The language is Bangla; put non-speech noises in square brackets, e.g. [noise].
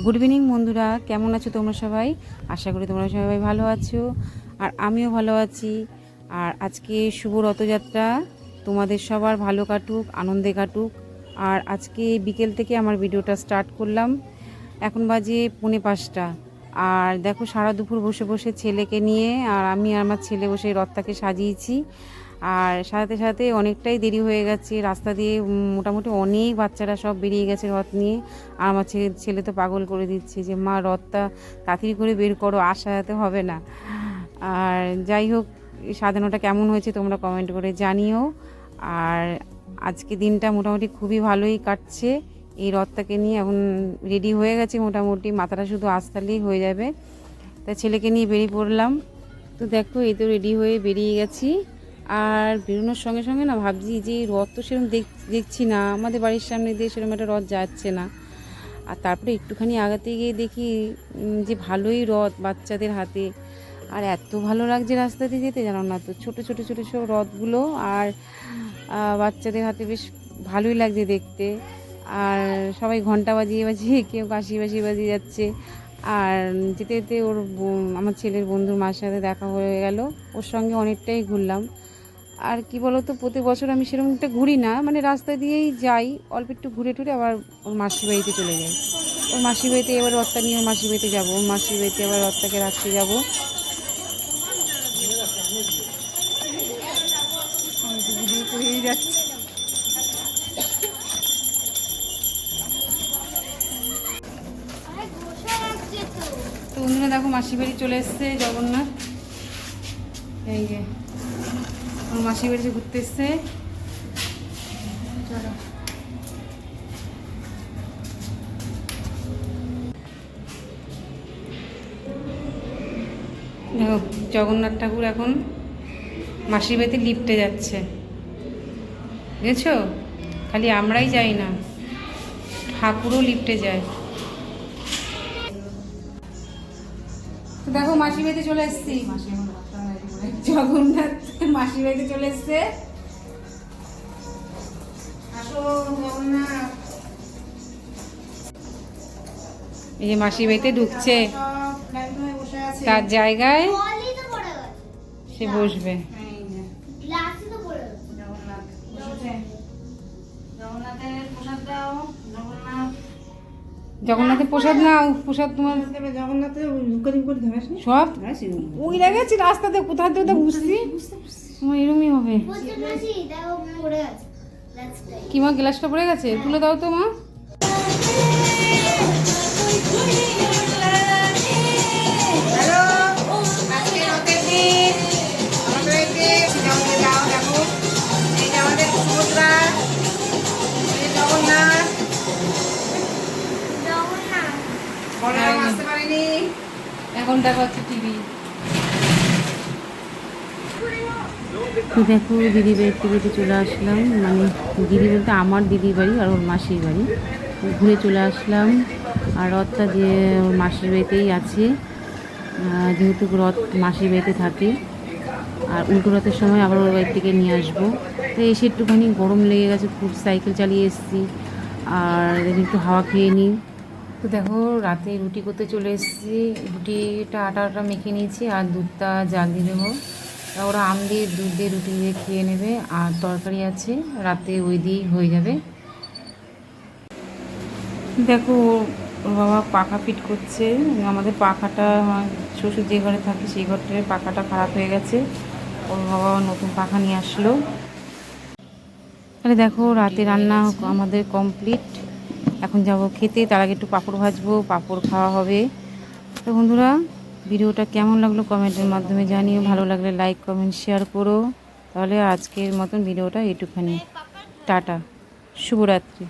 গুড ইভিনিং বন্ধুরা। কেমন আছো তোমরা সবাই? আশা করি তোমরা সবাই ভালো আছো। আর আমিও ভালো আছি। আর আজকে শুভ রথযাত্রা। তোমাদের সবার ভালো কাটুক, আনন্দে কাটুক। আর আজকে বিকেল থেকে আমার ভিডিওটা স্টার্ট করলাম। এখন বাজে পৌনে পাঁচটা। আর দেখো, সারা দুপুর বসে বসে ছেলেকে নিয়ে আর আমি আর আমার ছেলে বসে রথটাকে সাজিয়েছি। আর সাথে সাথে অনেকটাই দেরি হয়ে গেছে। রাস্তা দিয়ে মোটামুটি অনেক বাচ্চারা সব বেরিয়ে গেছে রথ নিয়ে। আর আমার ছেলে ছেলে তো পাগল করে দিচ্ছে যে, মা, রথটা তাড়াতাড়ি করে বের করো আর সাজাতে হবে না। আর যাই হোক সাজানোটা কেমন হয়েছে তোমরা কমেন্ট করে জানিও। আর আজকে দিনটা মোটামুটি খুবই ভালোই কাটছে। এই রথটাকে নিয়ে এখন রেডি হয়ে গেছে মোটামুটি। মাথাটা শুধু আসতালেই হয়ে যাবে। তা ছেলেকে নিয়ে বেরিয়ে পড়লাম। তো দেখো, এই তো রেডি হয়ে বেরিয়ে গেছি। আর বেরোনোর সঙ্গে সঙ্গে না ভাবছি যে রথ তো সেরকম দেখ, দেখছি না। আমাদের বাড়ির সামনে দিয়ে সেরকম একটা রথ যাচ্ছে না। আর তারপরে একটুখানি আগাতে গিয়ে দেখি যে ভালোই রথ বাচ্চাদের হাতে। আর এত ভালো লাগছে রাস্তা দিয়ে যেতে, জানো না তো? ছোটো ছোটো ছোটো সব রথগুলো আর বাচ্চাদের হাতে বেশ ভালোই লাগছে দেখতে। আর সবাই ঘণ্টা বাজিয়ে বাজিয়ে [laughs] কেউ কাশি বাজিয়ে বাজিয়ে যাচ্ছে। আর যেতে যেতে ওর আমার ছেলের বন্ধুর মার সাথে দেখা হয়ে গেল। ওর সঙ্গে অনেকটাই ঘুরলাম। আর কি বলতো, প্রতি বছর আমি সেরকম একটা ঘুরি না। মানে রাস্তা দিয়েই যাই, অল্প একটু ঘুরে টুরে আবার ওর মাসির বাড়িতে চলে যাই। ওর মাসির বাড়িতে এবার রথটা নিয়ে ওর মাসির বাড়িতে যাব, ওর মাসির বাড়িতে আবার রথটাকে রাখতে যাব। তো বন্ধুরা দেখো, মাসির বাড়ি চলে এসছে জগন্নাথ। এই যে। আমার মাসির বাড়িতে ঘুরতে এসছে। দেখো, জগন্নাথ ঠাকুর এখন মাসির বাড়িতে লিফটে যাচ্ছে। বুঝেছ খালি আমরাই যাই না। ঠাকুরও লিফটে যায়। দেখো, মাসির বাড়িতে চলে এসেছি। জগন্নাথ মাসির বাড়িতে চলে এসছে। এই যে মাসির বাড়িতে ঢুকছে। তার জায়গায়? সে বসবে। জগন্নাথের প্রসাদ না প্রসাদ তোমার সব? ওই গেছি রাস্তাতে কোথা থেকে তো বুঝছি? তোমার এরমই হবে। কি মা গ্লাসটা পড়ে গেছে? তুলে দাও তো মা। এখন দেখা টিভি। দেখো দিদি বাড়ির থেকে চলে আসলাম। মানে দিদি বলতে আমার দিদি বাড়ি আর ওর মাসির বাড়ি। ঘুরে চলে আসলাম। আর রথটা যে ওর মাসির বাড়িতেই আছে। যেহেতু রথ মাসির বাড়িতে থাকে। আর উল্টো রথের সময় আবার ওর বাড়ি থেকে নিয়ে আসব। তো এসে একটুখানি গরম লেগে গেছে, খুব সাইকেল চালিয়ে এসেছি। আর একটু হাওয়া খেয়ে নিই। তো দেখো, রাতে রুটি করতে চলে এসেছি। রুটিটা আটা আটা মেখে নিয়েছি আর দুধটা জাল দিয়ে দেবো। ওরা আম দিয়ে, দুধ দিয়ে রুটি দিয়ে খেয়ে নেবে। আর তরকারি আছে, রাতে ওই দিয়েই হয়ে যাবে। দেখো, ওর বাবা পাখা ফিট করছে। আমাদের পাখাটা শ্বশুর যে ঘরে থাকে সেই ঘরটার পাখাটা খারাপ হয়ে গেছে। ওর বাবা নতুন পাখা নিয়ে আসলো। তাহলে দেখো, রাতে রান্না আমাদের কমপ্লিট। এখন যাব খেতে, তার আগে একটু পাঁপড় ভাজবো, পাঁপড় খাওয়া হবে। তো বন্ধুরা, ভিডিওটা কেমন লাগল কমেন্টের মাধ্যমে জানিও, ভালো লাগলে লাইক কমেন্ট শেয়ার করো। তাহলে আজকের মতন ভিডিওটা এইটুখানি। টাটা, শুভরাত্রি।